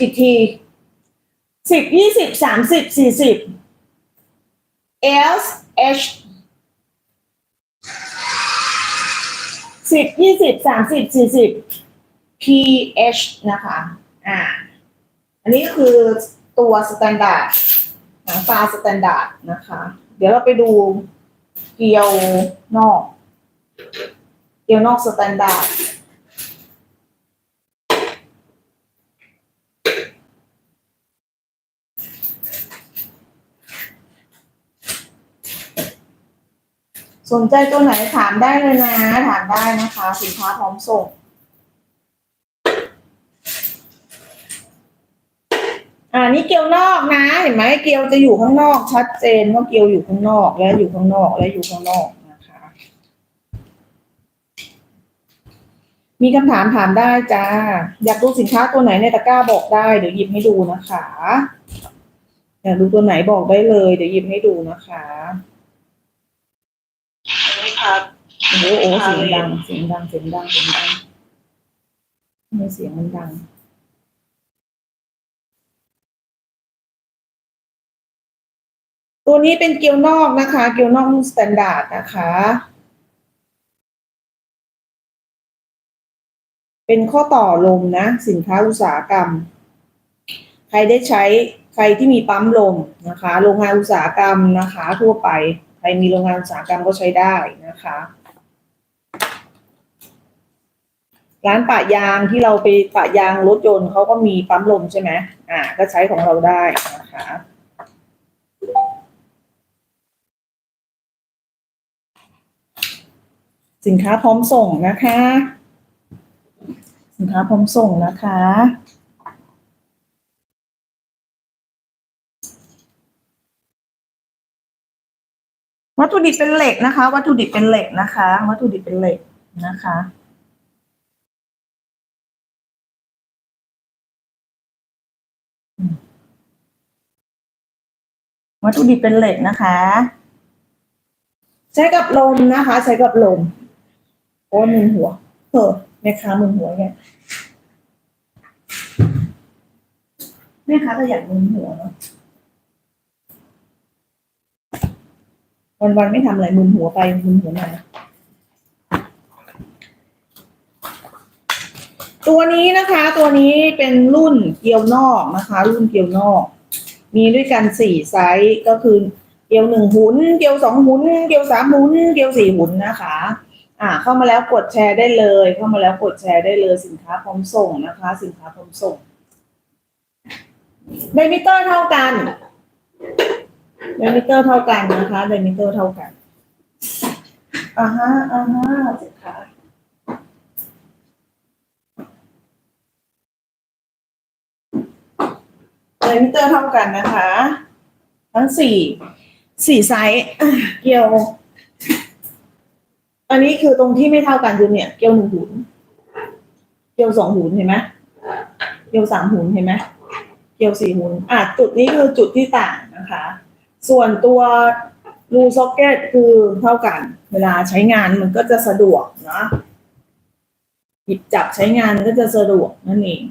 อีกทีสิบยี่สิบสามสิบสี่สิบ S H สิบยี่สิบสามสิบสี่สิบ P H นะคะ อ่า อันนี้คือตัวสแตนดาร์ดหางปลาสแตนดาร์ดนะคะ เดี๋ยวเราไปดูเกลียวนอก เกลียวนอกสแตนดาร์ด สนใจตัวไหนถามได้เลยนะ ถามได้นะคะ สินค้าพร้อมส่ง อ่านี่เกลียวนอกนะ เห็นไหมเกลียวจะอยู่ข้างนอก ชัดเจนว่าเกลียวอยู่ข้างนอกและอยู่ข้างนอกและอยู่ข้างนอกนะคะ มีคำถามถามได้จ้า อยากดูสินค้าตัวไหนในตะกร้าบอกได้ เดี๋ยวหยิบให้ดูนะคะ อยากดูตัวไหนบอกได้เลย เดี๋ยวหยิบให้ดูนะคะ อันนี้ครับโอ้โหโอ้เสียงดัง เสียงดัง เสียงดัง เสียงดังทำไมเสียงมันดัง ตัวนี้เป็นเกลียวนอกนะคะ เกลียวนอกสแตนดาร์ดนะคะ เป็นข้อต่อลมนะ สินค้าอุตสาหกรรม ใครได้ใช้ใครที่มีปั๊มลมนะคะ โรงงานอุตสาหกรรมนะคะ ทั่วไป ใครมีโรงงานอุตสาหกรรมก็ใช้ได้นะคะ ร้านปะยางที่เราไปปะยางรถยนต์เขาก็มีปั๊มลมใช่ไหมอ่า ก็ใช้ของเราได้นะคะสินค้าพร้อมส่งนะคะ สินค้าพร้อมส่งนะคะ วัตถุดิบเป็นเหล็กนะคะ วัตถุดิบเป็นเหล็กนะคะ วัตถุดิบเป็นเหล็กนะคะวัตถุดิบเป็นเหล็กนะคะ ใช้กับลมนะคะ ใช้กับลมโอ้มึนหัวเออแม่ค้ามึนหัวไงแม่ค้าก็อยากมึนหัวเนาะ วันๆไม่ทำอะไรมึนหัวไปมึนหัวมาตัวนี้นะคะ ตัวนี้เป็นรุ่นเกลียวนอกนะคะ รุ่นเกลียวนอก มีด้วยกันสี่ไซส์ก็คือเกลียวหนึ่งหุนเกลียวสองหุนเกลียวสามหุนเกลียวสี่หุนนะคะ อ่า เข้ามาแล้วกดแชร์ได้เลย เข้ามาแล้วกดแชร์ได้เลยสินค้าพร้อมส่งนะคะ สินค้าพร้อมส่งเดมิเตอร์เท่ากัน เดมิเตอร์เท่ากันนะคะเดมิเตอร์เท่ากันอ่าฮะอ่าฮะสินค้าเดมิเตอร์เท่ากันนะคะ ทั้งสี่สี่ไซส์อะเกี่ยว อันนี้คือตรงที่ไม่เท่ากันคือเนี่ย เกี่ยวหนึ่งหุนเกี่ยวสองหุนเห็นไหมเกี่ยวสามหุนเห็นไหมเกี่ยวสี่หุนอะจุดนี้คือจุดที่ต่างนะคะ ส่วนตัวรูซ็อกเก็ตคือเท่ากัน เวลาใช้งานมันก็จะสะดวกนะหยิบจับใช้งานมันก็จะสะดวกนั่นเอง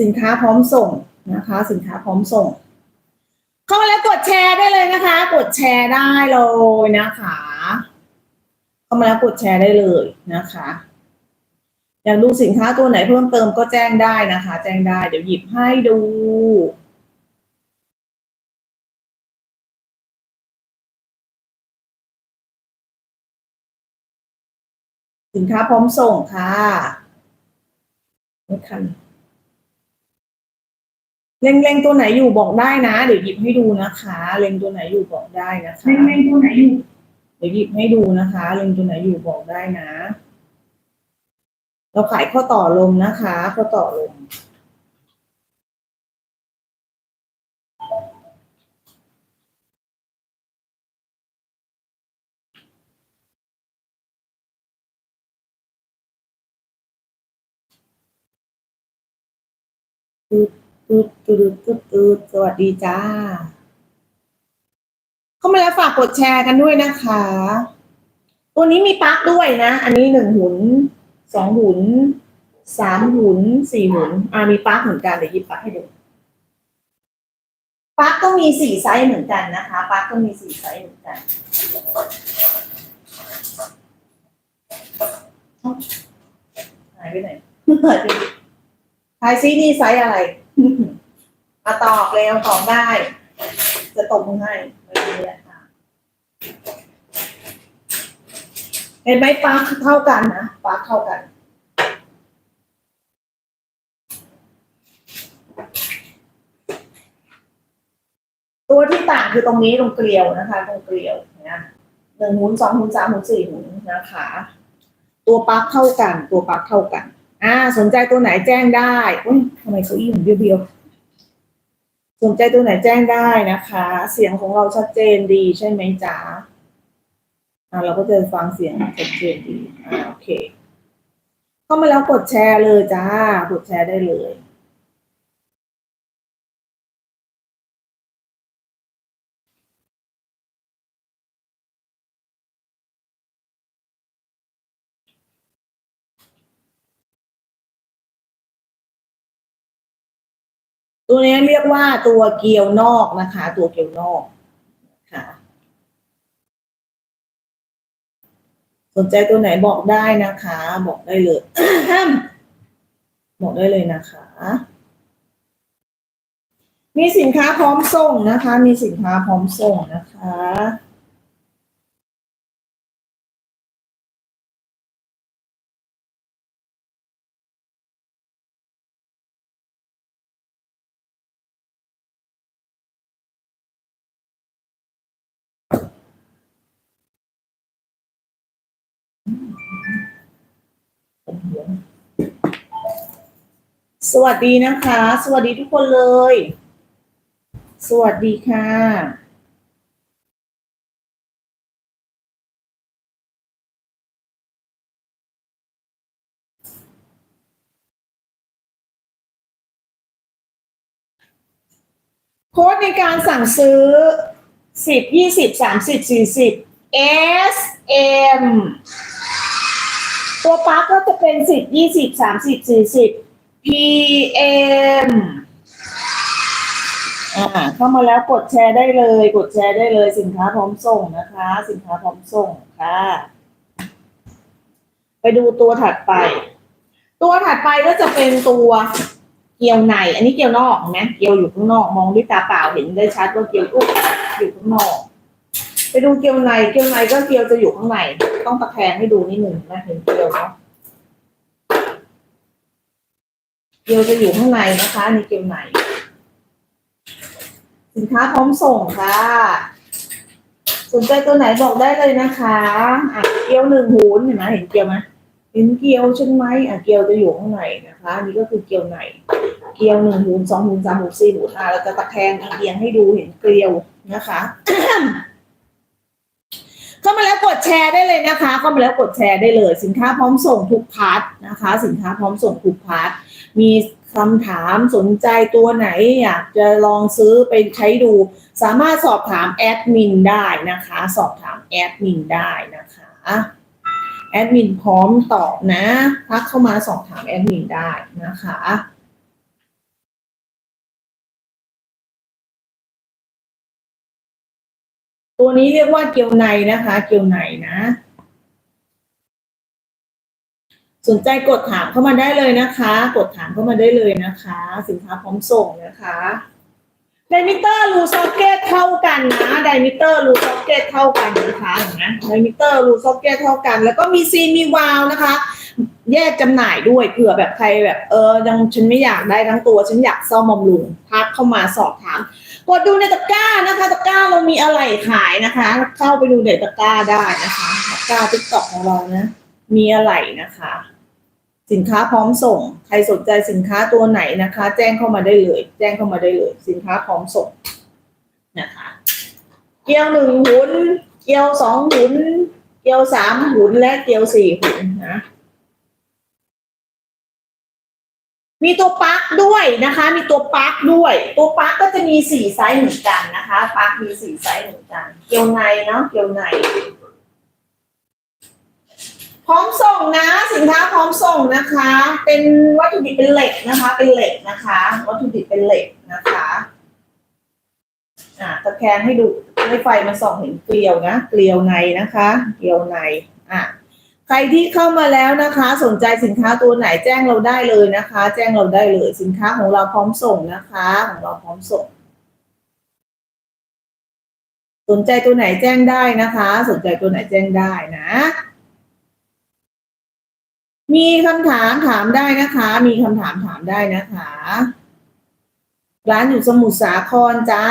สินค้าพร้อมส่งนะคะ สินค้าพร้อมส่ง เข้ามาแล้วกดแชร์ได้เลยนะคะ กดแชร์ได้เลยนะคะ เข้ามาแล้วกดแชร์ได้เลยนะคะอยากดูสินค้าตัวไหนเพิ่มเติมก็แจ้งได้นะคะ แจ้งได้เดี๋ยวหยิบให้ดู สินค้าพร้อมส่งค่ะไม่ทันเล็งเล็งตัวไหนอยู่บอกได้นะ เดี๋ยวหยิบให้ดูนะคะ เล็งตัวไหนอยู่บอกได้นะคะ เล่นเล่นตัวไหนอยู่ เดี๋ยวหยิบให้ดูนะคะ เล็งตัวไหนอยู่บอกได้นะ เราขายข้อต่อลมนะคะ ข้อต่อลม ตืดตืดตืดตืดตืดสวัสดีจ้า เข้ามาแล้วฝากกดแชร์กันด้วยนะคะ ตัวนี้มีปลั๊กด้วยนะ อันนี้หนึ่งหุนสองหุนสามหุนสี่หุนอ่ามีปลั๊กเหมือนกันเดี๋ยวหยิบปลั๊กให้ดูปลั๊กก็มีสี่ไซส์เหมือนกันนะคะปลั๊กก็มีสี่ไซส์เหมือนกันหายไปไหนหายไปไหน ทายซินี่ไซส์อะไรอะตอบเร็วตอบได้ จะตบมือให้ไม่มีแหละค่ะเห็นไหมปลั๊กเท่ากันนะปลั๊กเท่ากัน ตัวที่ต่างคือตรงนี้ตรงเกลียวนะคะ ตรงเกลียวนะหนึ่งหุนสองหุนสามหุนสี่หุนนะคะ ตัวปลั๊กเท่ากัน ตัวปลั๊กเท่ากัน อ่า สนใจตัวไหนแจ้งได้อุ้ยทำไมเก้าอี้มันเบี้ยวๆสนใจตัวไหนแจ้งได้นะคะ เสียงของเราชัดเจนดีใช่ไหมจ๊ะอ่าเราก็จะฟังเสียงชัดเจนดีอ่าโอเค เข้ามาแล้วกดแชร์เลยจ้ากดแชร์ได้เลย ตัวนี้เรียกว่าตัวเกลียวนอกนะคะ ตัวเกลียวนอกค่ะ สนใจตัวไหนบอกได้นะคะ บอกได้เลยบอกได้เลยนะคะ มีสินค้าพร้อมส่งนะคะ มีสินค้าพร้อมส่งนะคะ สวัสดีนะคะ สวัสดีทุกคนเลย สวัสดีค่ะ โค้ดในการสั่งซื้อสิบยี่สิบสามสิบสี่สิบ S M ตัวปลั๊กก็จะเป็นสิบยี่สิบสามสิบสี่สิบ P M อ่าเข้ามาแล้วกดแชร์ได้เลย กดแชร์ได้เลยสินค้าพร้อมส่งนะคะ สินค้าพร้อมส่งค่ะ ไปดูตัวถัดไป ตัวถัดไปก็จะเป็นตัวเกลียวใน อันนี้เกลียวนอกเห็นไหมเกลียวอยู่ข้างนอก มองด้วยตาเปล่าเห็นได้ชัดว่าเกลียวอุ๊ยอยู่ข้างนอก ไปดูเกลียวใน เกลียวในก็เกลียวจะอยู่ข้างใน ต้องตะแคงให้ดูนิดหนึ่งนะเห็นเกลียวเนาะเกลียวจะอยู่ข้างในนะคะอันนี่เกลียวในสินค้าพร้อมส่งค่ะ สนใจตัวไหนบอกได้เลยนะคะอะเกลียวหนึ่งหูนเห็นไหมเห็นเกลียวไหมเห็นเกลียวใช่ไหมอะเกลียวจะอยู่ข้างในนะคะอันนี่ก็คือเกลียวในเกลียวหนึ่งหูนสองหูนสามหูนสี่หูนอะเราจะตะแคงเอียงให้ดูเห็นเกลียวนะคะ มาแล้วกดแชร์ได้เลยนะคะเข้ามาแล้วกดแชร์ได้เลย สินค้าพร้อมส่งทุกพาร์ทนะคะ สินค้าพร้อมส่งทุกพาร์ทมีคำถามสนใจตัวไหนอยากจะลองซื้อไปใช้ดู สามารถสอบถามแอดมินได้นะคะ สอบถามแอดมินได้นะคะแอดมินพร้อมตอบนะทักเข้ามาสอบถามแอดมินได้นะคะ ตัวนี้เรียกว่าเกลียวในนะคะ เกลียวในนะ สนใจกดถามเข้ามาได้เลยนะคะ กดถามเข้ามาได้เลยนะคะ สินค้าพร้อมส่งนะคะไดมิเตอร์รูซ็อกเก็ตเท่ากันนะไดมิเตอร์รูซ็อกเก็ตเท่ากันนะคะเห็นไหมไดมิเตอร์รูซ็อกเก็ตเท่ากัน แล้วก็มีซีมีวาลนะคะ แยกจำหน่ายด้วยเผื่อแบบใครแบบเออยังฉันไม่อยากได้ทั้งตัว ฉันอยากซ่อมบำรุงทักเข้ามาสอบถาม กดดูในตะกร้านะคะ ตะกร้าเรามีอะไรขายนะคะ เข้าไปดูในตะกร้าได้นะคะ ตะกร้าติ๊กต็อกของเรานะ มีอะไรนะคะ สินค้าพร้อมส่ง ใครสนใจสินค้าตัวไหนนะคะ แจ้งเข้ามาได้เลย แจ้งเข้ามาได้เลย สินค้าพร้อมส่งนะคะ เกียวหนึ่งหุน เกียวสองหุน เกียวสามหุน และเกียวสี่หุนนะ มีตัวปลั๊กด้วยนะคะ มีตัวปลั๊กด้วย ตัวปลั๊กก็จะมีสี่ไซส์เหมือนกันนะคะปลั๊กมีสี่ไซส์เหมือนกัน เกลียวในเนาะเกลียวในพร้อมส่งนะสินค้าพร้อมส่งนะคะ เป็นวัตถุดิบเป็นเหล็กนะคะ เป็นเหล็กนะคะ วัตถุดิบเป็นเหล็กนะคะอ่าตะแคงให้ดูให้ไฟมันส่องเห็นเกลียวนะเกลียวในนะคะ เกลียวในอะ ใครที่เข้ามาแล้วนะคะ สนใจสินค้าตัวไหนแจ้งเราได้เลยนะคะ แจ้งเราได้เลยสินค้าของเราพร้อมส่งนะคะ ของเราพร้อมส่ง สนใจตัวไหนแจ้งได้นะคะ สนใจตัวไหนแจ้งได้นะ มีคำถามถามได้นะคะ มีคำถามถามได้นะคะ ร้านอยู่สมุทรสาครจ้า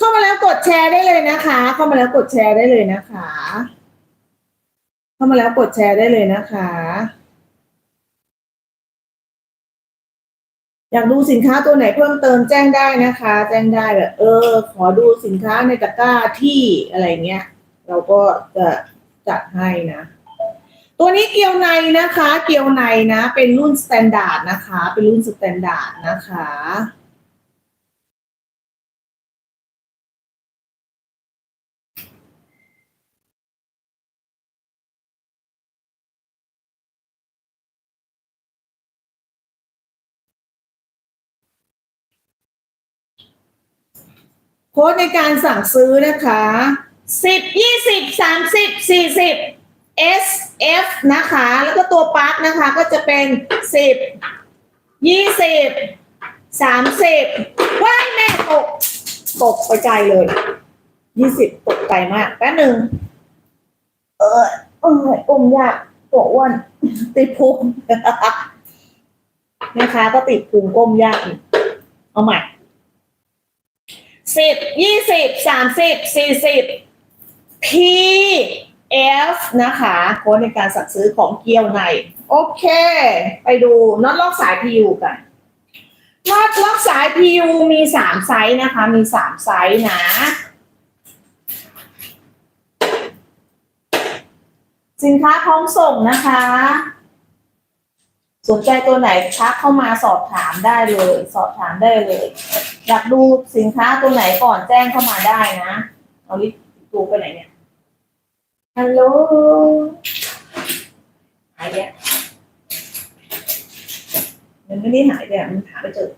เข้ามาแล้วกดแชร์ได้เลยนะคะ เข้ามาแล้วกดแชร์ได้เลยนะคะ เข้ามาแล้วกดแชร์ได้เลยนะคะ อยากดูสินค้าตัวไหนเพิ่มเติมแจ้งได้นะคะ แจ้งได้แบบเออ ขอดูสินค้าในตะกร้าที่อะไรเงี้ย เราก็จะจัดให้นะตัวนี้เกียวในนะคะ เกียวในนะ เป็นรุ่นสแตนดาร์ดนะคะ เป็นรุ่นสแตนดาร์ดนะคะ โค้ดในการสั่งซื้อนะคะสิบยี่สิบสามสิบสี่สิบ S F นะคะ แล้วก็ตัวปลั๊กนะคะก็จะเป็นสิบยี่สิบสามสิบว้ายแม่ตก ตกไปไกลเลยยี่สิบตกไกลมากแป๊บหนึ่งเออเอออมยากตัวอ้วนติดพุงนะคะ ก็ติดพุงก้มยากอีกเอาใหม่ สิบยี่สิบสามสิบสี่สิบ P F นะคะโค้ดในการสั่งซื้อของเกียวใน โอเค ไปดูน็อตล็อกสาย PU กันน็อตล็อกสาย PU มีสามไซส์นะคะ มีสามไซส์นะ สินค้าพร้อมส่งนะคะ สนใจตัวไหนทักเข้ามาสอบถามได้เลย สอบถามได้เลย อยากดูสินค้าตัวไหนก่อนแจ้งเข้ามาได้นะเอาลิปตูไปไหนเนี่ยฮัลโหลหายแล้วมันไม่ได้หายเลยอะมันหาไม่เจอ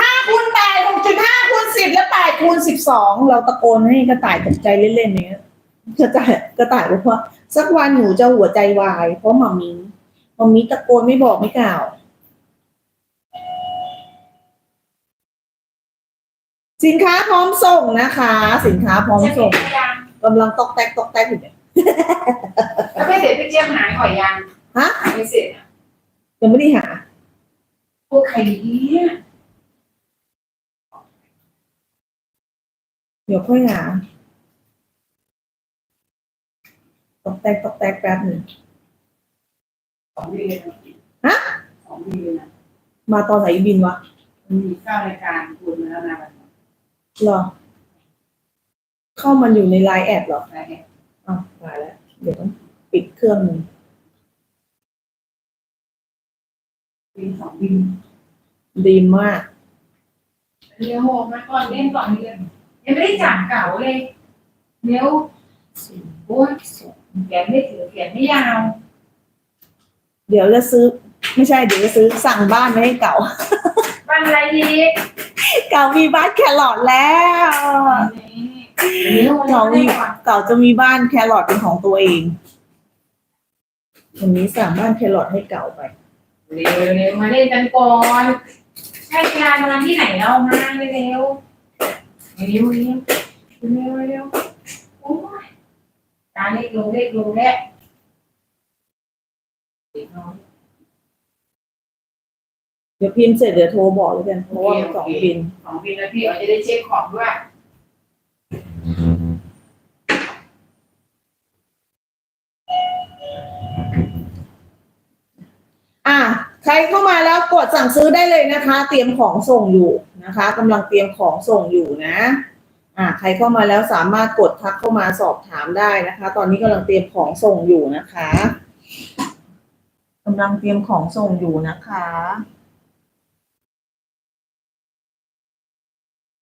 ห้าคูณแปดหกจุดห้าคูณสิบและแปดคูณสิบสองเราตะโกนให้กระต่ายตกใจเล่นๆเนี้ยกระต่ายกระต่ายบอกว่าสักวันหนูจะหัวใจวาย เพราะหมามีห มามีตะโกนไม่บอกไม่กล่าว สินค้าพร้อมส่งนะคะ สินค้าพร้อมส่งจะเสร็จหรือยังกำลังตอกแตกตอกแตกอยู่เนี่ยแล้วไม่เสร็จพี่เจี๊ยบหายหอยยังฮะหายไม่เสร็จอะยังไม่ได้หาพวกใครเนี่ยเดี๋ยวค่อยหาตอกแตกตอกแตกแป๊บหนึ่ง สองเดือนฮะสองเดือนอะมาตอนไหนบินวะมันมีเก้ารายการคุณมาแล้วนะวันนี้เหรอ เข้ามันอยู่ในไลน์แอดเหรออะไรเนี่ยอ้าวตายแล้ว เดี๋ยวต้องปิดเครื่องหนึ่งบินสองบินดีมากเร็วมาก่อนเล่นก่อนเรียนยังไม่ได้จับเก่าเลยเร็วโอ้ยเขียนไม่ถือเขียนไม่ยาว เดี๋ยวจะซื้อ ไม่ใช่เดี๋ยวจะซื้อสั่งบ้านไว้ให้เก่า บ้านอะไรดีเก่ามีบ้านแครอทแล้วเร็วเก่ามีเก่าจะมีบ้านแครอทเป็นของตัวเองวันนี้สั่งบ้านแครอทให้เก่าไปเร็วเร็วมาเล่นกันก่อนใช่เวลามาที่ไหนเรามาเร็วเร็วเร็วเร็วเร็วเร็วโอ้ยตาเล็กลงเล็กลงแล้ว เด็กน้อยดี๋ยวพิมพ์เสร็จเดี๋ยวโทรบอกเลยกันเพราะว่ามันสองพิมพ์สองบินแล้วพี่เอาจะได้เช็คของด้วยอะใครเข้ามาแล้วกดสั่งซื้อได้เลยนะคะ เตรียมของส่งอยู่นะคะกำลังเตรียมของส่งอยู่นะ อะใครเข้ามาแล้วสามารถกดทักเข้ามาสอบถามได้นะคะ ตอนนี้กำลังเตรียมของส่งอยู่นะคะกำลังเตรียมของส่งอยู่นะคะ